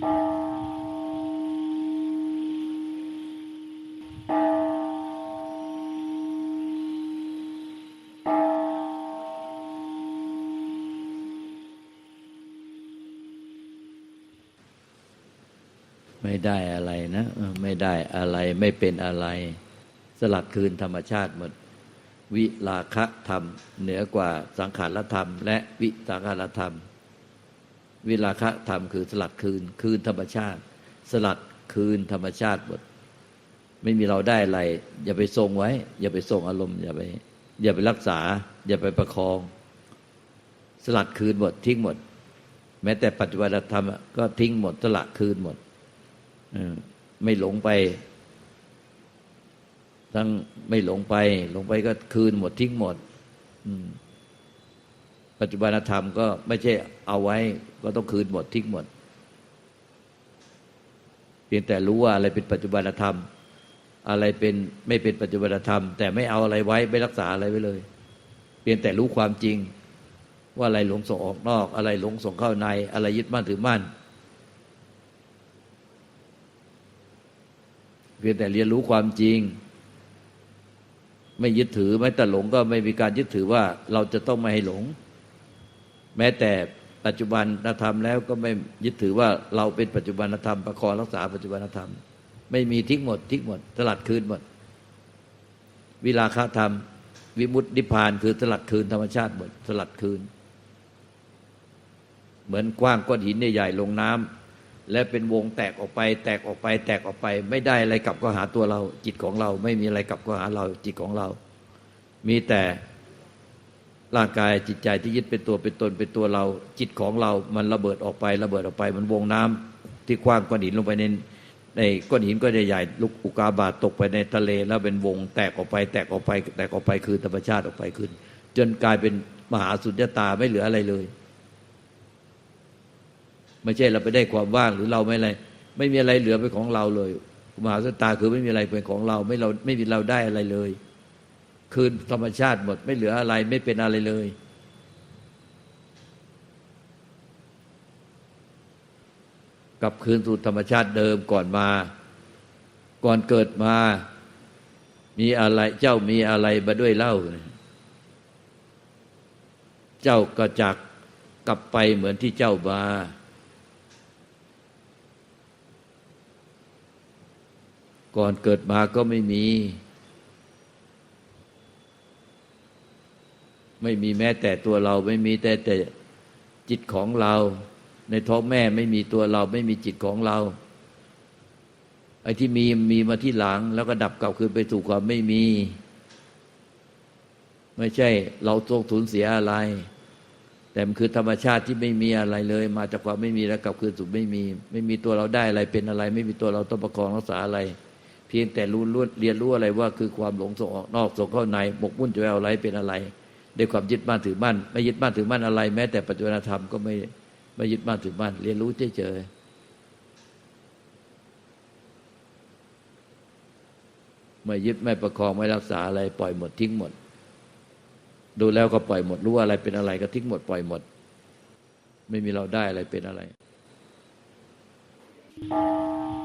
ไม่ได้อะไรนะ ไม่ได้อะไรไม่เป็นอะไร สลัดคืนธรรมชาติหมด วิลาคะธรรม เหนือกว่าสังขารธรรม และวิสังขารธรรม วิลาคะธรรมคือสลัดคืน คืนธรรมชาติ สลัดคืนธรรมชาติหมดไม่มีเราได้อะไร อย่าไปทรงไว้ อย่าไปทรงอารมณ์อย่าไป อย่าไปรักษา อย่าไปประคอง สลัดคืนหมด ทิ้งหมด แม้แต่ปัจจุบันธรรมก็ทิ้งหมด สละคืนหมดไม่หลงไป ทั้งไม่หลงไป หลงไปก็คืนหมดทิ้งหมด อืม ปัจจุบันธรรมก็ไม่ใช่เอาไว้ ก็ต้องคืนหมดทิ้งหมด เพียงแต่รู้ว่าอะไรเป็นปัจจุบันธรรม อะไรเป็นไม่เป็นปัจจุบันธรรม แต่ไม่เอาอะไรไว้ไม่รักษาอะไรไว้เลย เพียงแต่รู้ความจริง ว่าอะไรหลงส่งออกนอก อะไรหลงส่งเข้าใน อะไรยึดมั่นถือมั่น เพียงแต่เรียนรู้ความจริงไม่ยึดถือแม้แต่หลงก็ไม่มีการยึดถือว่าเราจะต้องไม่ให้หลง แม้แต่ปัจจุบันธรรมแล้วก็ไม่ยึดถือว่าเราเป็นปัจจุบันธรรมประคองรักษาปัจจุบันธรรม ไม่มีทิ้งหมดทิ้งหมดสลัดคืนหมด วิลาคธรรม วิมุตติพานคือสลัดคืนธรรมชาติหมดสลัดคืน เหมือนกว้างก้อนหินใหญ่ๆลงน้ำและเป็นวงแตกออกไป แตกออกไป แตกออกไป ไม่ได้อะไรกลับก็หาตัวเรา จิตของเรา ไม่มีอะไรกลับก็หาเราจิตของเรา มีแต่ ร่างกายจิตใจที่ยึดเป็นตัวเป็นตนเป็นตัวเรา จิตของเรามันระเบิดออกไประเบิดออกไป มันวงน้ำที่กว้างก้อนหินลงไปในในก้อนหินก็ใหญ่ๆลูกอุกาบาตตกไปในทะเล แล้วเป็นวงแตกออกไป แตกออกไป แตกออกไปคือธรรมชาติออกไปขึ้น จนกลายเป็นมหาสุญญตาไม่เหลืออะไรเลย ไม่ใช่เราไปได้ความว่างหรือเราไม่อะไร ไม่มีอะไรเหลือเป็นของเราเลย มหาสุญญตาคือไม่มีอะไรเป็นของเรา ไม่เราไม่มีเราได้อะไรเลย คืนธรรมชาติหมดไม่เหลืออะไรไม่เป็นอะไรเลย กลับคืนสู่ธรรมชาติเดิมก่อนมา ก่อนเกิดมา มีอะไรเจ้ามีอะไรมาด้วยเล่า เจ้าก็จากกลับไปเหมือนที่เจ้ามาก่อนเกิดมาก็ไม่มี ไม่มีแม้แต่ตัวเราไม่มีแต่แต่จิตของเรา ในท้องแม่ไม่มีตัวเราไม่มีจิตของเรา ไอ้ที่มีมีมาที่หลัง แล้วก็ดับกลับคืนไปสู่ความไม่มี ไม่ใช่ เราต้องสูญเสียอะไร แต่มันคือธรรมชาติที่ไม่มีอะไรเลย มาจากความไม่มีแล้วกลับคืนสู่ไม่มี ไม่มีตัวเราได้อะไรเป็นอะไร ไม่มีตัวเราต้องประคองรักษาอะไรเพียงแต่รู้เรียนรู้อะไรว่าคือความหลงส่งออกนอกส่งเข้าในหมกมุ่นจะเอาอะไรเป็นอะไร ด้วยความยึดมั่นถือมั่นไม่ยึดมั่นถือมั่นอะไร แม้แต่ปัจจุบันธรรมก็ไม่ไม่ยึดมั่นถือมั่นเรียนรู้เฉยๆไม่ยึดไม่ประคองไม่รักษาอะไร ปล่อยหมดทิ้งหมด ดูแล้วก็ปล่อยหมดรู้ว่าอะไรเป็นอะไรก็ทิ้งหมดปล่อยหมด ไม่มีเราได้อะไรเป็นอะไร Thank you.